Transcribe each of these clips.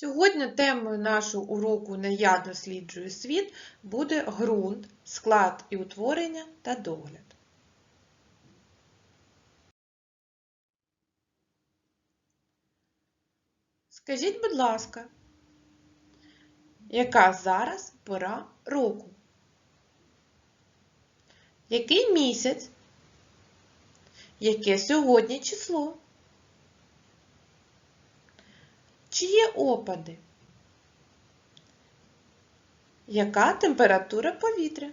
Сьогодні темою нашого уроку «Не я досліджую світ буде ґрунт, склад і утворення та догляд. Скажіть, будь ласка, яка зараз пора року? Який місяць? Яке сьогодні число? Чи є опади? Яка температура повітря?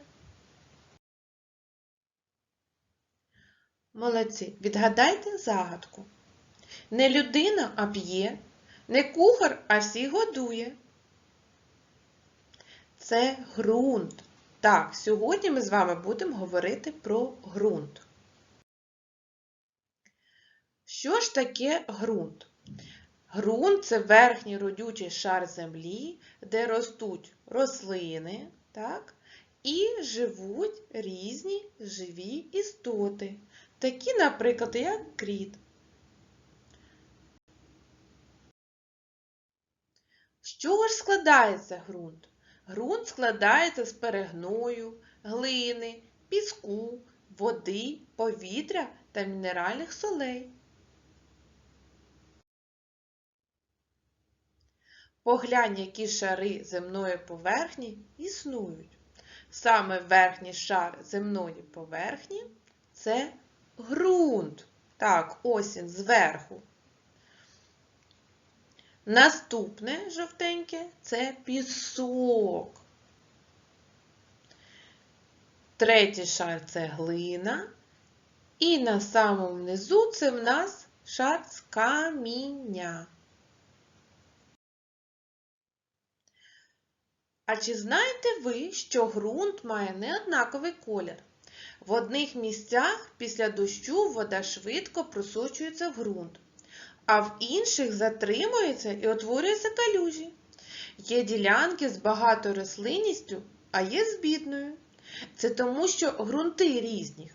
Молодці, відгадайте загадку. Не людина, а п'є, не кухар, а всіх годує. Це ґрунт. Так, сьогодні ми з вами будемо говорити про ґрунт. Що ж таке ґрунт? Ґрунт це верхній родючий шар землі, де ростуть рослини, так? і живуть різні живі істоти, такі, наприклад, як кріт. З чого ж складається ґрунт? Ґрунт складається з перегною, глини, піску, води, повітря та мінеральних солей. Поглянь, які шари земної поверхні існують. Саме верхній шар земної поверхні це ґрунт. Так, ось він зверху. Наступне жовтеньке це пісок. Третій шар це глина. І на самому низу це в нас шар з каміння. А чи знаєте ви, що ґрунт має неоднаковий колір? В одних місцях після дощу вода швидко просочується в ґрунт, а в інших затримується і утворюються калюжі. Є ділянки з багатою рослинністю, а є з бідною. Це тому, що ґрунти різні.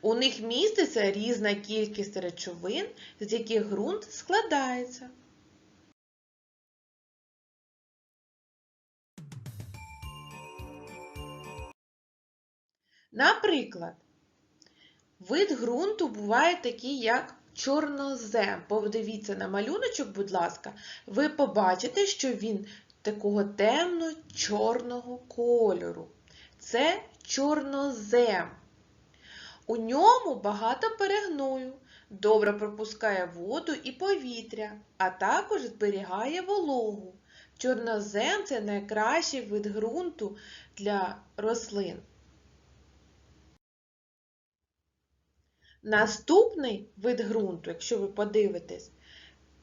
У них міститься різна кількість речовин, з яких ґрунт складається. Наприклад, вид ґрунту буває такий, як чорнозем. Подивіться на малюночок, будь ласка, ви побачите, що він такого темно-чорного кольору. Це чорнозем. У ньому багато перегною, добре пропускає воду і повітря, а також зберігає вологу. Чорнозем це найкращий вид ґрунту для рослин. Наступний вид ґрунту, якщо ви подивитесь,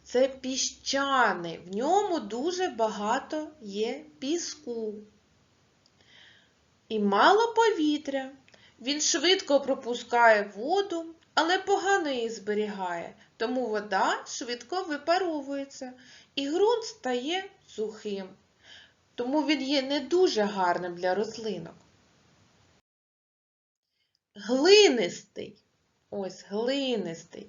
це піщаний. В ньому дуже багато є піску. І мало повітря. Він швидко пропускає воду, але погано її зберігає, тому вода швидко випаровується і ґрунт стає сухим. Тому він є не дуже гарним для рослинок. Глинистий. Ось глинистий.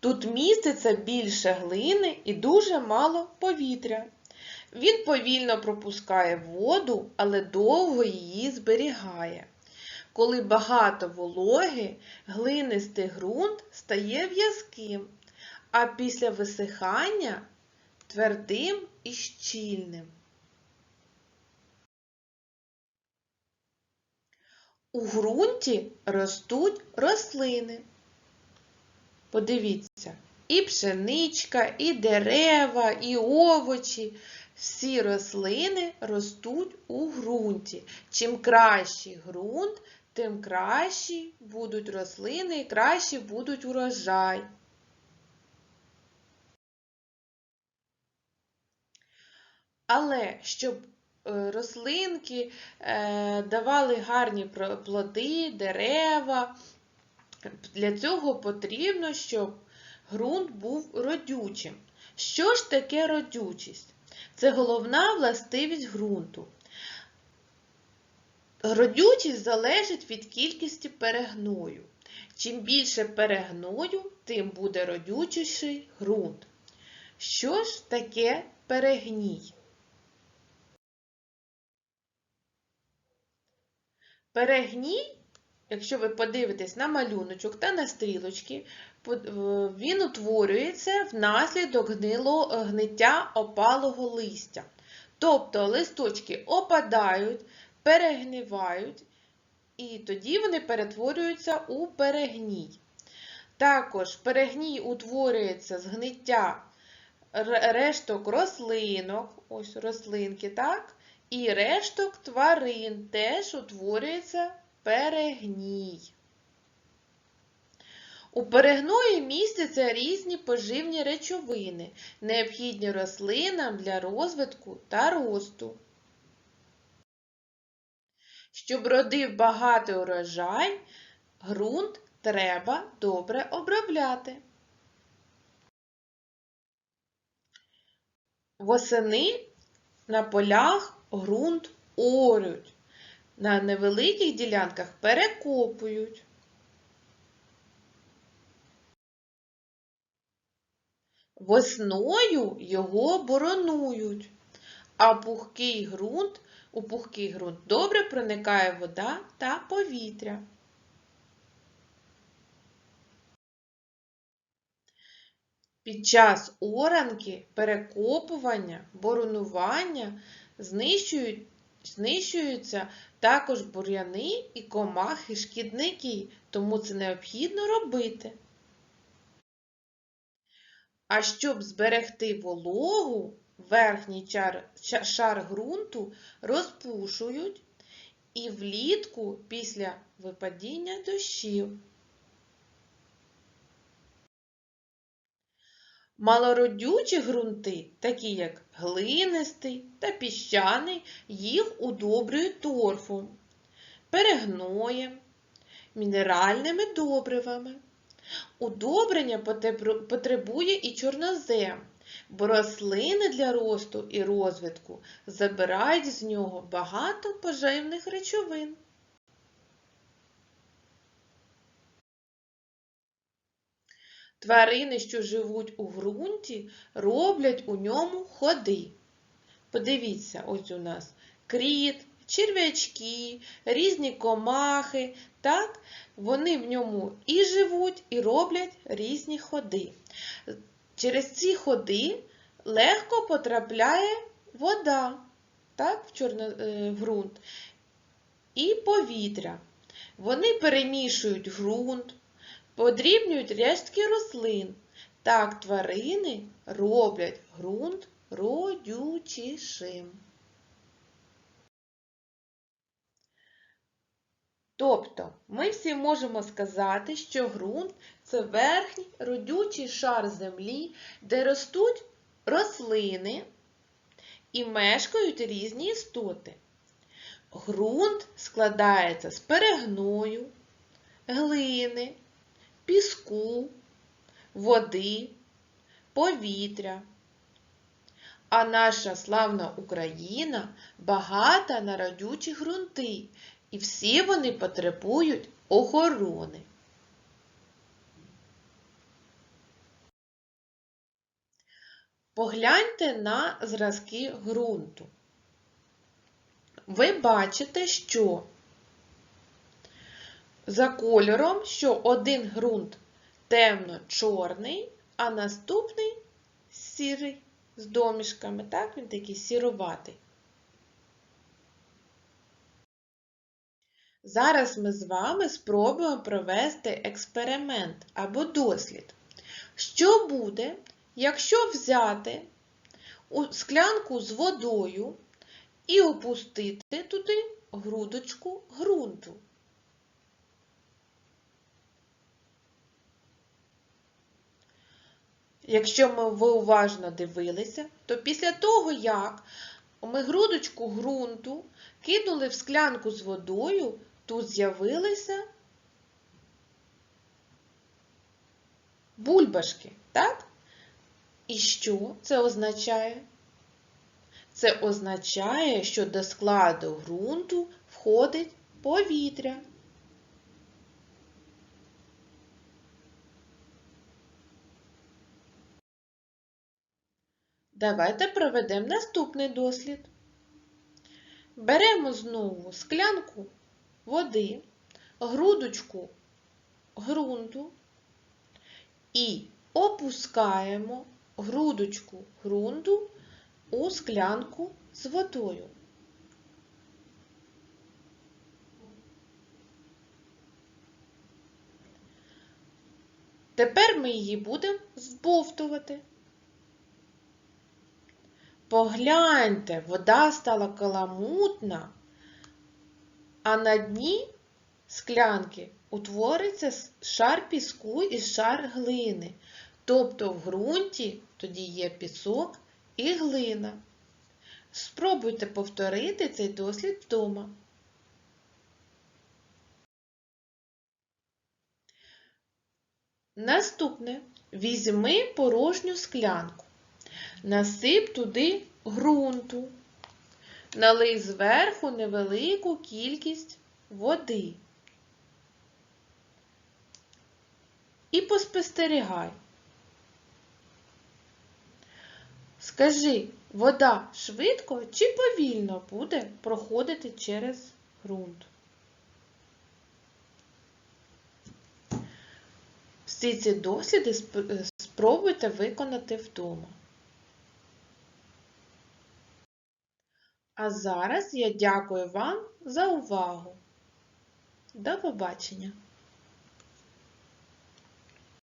Тут міститься більше глини і дуже мало повітря. Він повільно пропускає воду, але довго її зберігає. Коли багато вологи, глинистий ґрунт стає в'язким, а після висихання твердим і щільним. У ґрунті ростуть рослини. Подивіться, і пшеничка, і дерева, і овочі. Всі рослини ростуть у ґрунті. Чим кращий ґрунт, тим кращі будуть рослини і краще будуть урожай. Але щоб рослинки е, давали гарні плоди, дерева, для цього потрібно, щоб ґрунт був родючим. Що ж таке родючість? Це головна властивість ґрунту. Родючість залежить від кількості перегною. Чим більше перегною, тим буде родючіший ґрунт. Що ж таке перегній. Перегній, якщо ви подивитесь на малюночок та на стрілочки, він утворюється внаслідок гниття опалого листя. Тобто листочки опадають, перегнивають, і тоді вони перетворюються у перегній. Також перегній утворюється з гниття решток рослинок, ось рослинки, так? І решток тварин теж утворюється перегній. У перегної містяться різні поживні речовини, необхідні рослинам для розвитку та росту. Щоб родив багатий урожай, ґрунт треба добре обробляти. Восени на полях ґрунт орють, на невеликих ділянках перекопують. Весною його боронують, а пухкий ґрунт, у пухкий ґрунт добре проникає вода та повітря. Під час оранки, перекопування, боронування знищують, знищуються також бур'яни і комахи шкідники, тому це необхідно робити. А щоб зберегти вологу, верхній шар, шар ґрунту розпушують і влітку після випадіння дощів. Малородючі ґрунти, такі як глинистий та піщаний, їх удобрюють торфом, перегноєм, мінеральними добривами. Удобрення потребує і чорнозем, бо рослини для росту і розвитку забирають з нього багато поживних речовин. Тварини, що живуть у ґрунті, роблять у ньому ходи. Подивіться, ось у нас кріт, черв'ячки, різні комахи. Так, Вони в ньому і живуть, і роблять різні ходи. Через ці ходи легко потрапляє вода так, в чорно, е, ґрунт і повітря. Вони перемішують ґрунт, подрібнюють рештки рослин. Так тварини роблять ґрунт родючішим. Тобто ми всі можемо сказати, що ґрунт це верхній родючий шар землі, де ростуть рослини і мешкають різні істоти. Ґрунт складається з перегною, глини, піску, води, повітря. А наша славна Україна багата на родючі ґрунти, і всі вони потребують охорони. Погляньте на зразки ґрунту. Ви бачите, що за кольором, що один ґрунт темно-чорний, а наступний сірий з домішками, так, він такий сіруватий. Зараз ми з вами спробуємо провести експеримент або дослід. Що буде, якщо взяти склянку з водою і опустити туди грудочку ґрунту? Якщо ми ви уважно дивилися, то після того, як ми грудочку ґрунту кинули в склянку з водою, тут з'явилися бульбашки, так? І що це означає? Це означає, що до складу ґрунту входить повітря. Давайте проведемо наступний дослід. Беремо знову склянку води, грудочку ґрунту і опускаємо грудочку ґрунту у склянку з водою. Тепер ми її будемо збовтувати. Погляньте, вода стала каламутна, а на дні склянки утвориться шар піску і шар глини. Тобто в ґрунті тоді є пісок і глина. Спробуйте повторити цей дослід вдома. Наступне. Візьми порожню склянку. Насип туди ґрунту. Налий зверху невелику кількість води. І поспостерігай. Скажи, вода швидко чи повільно буде проходити через ґрунт? Всі ці досліди спробуйте виконати вдома. А зараз я дякую вам за увагу. До побачення!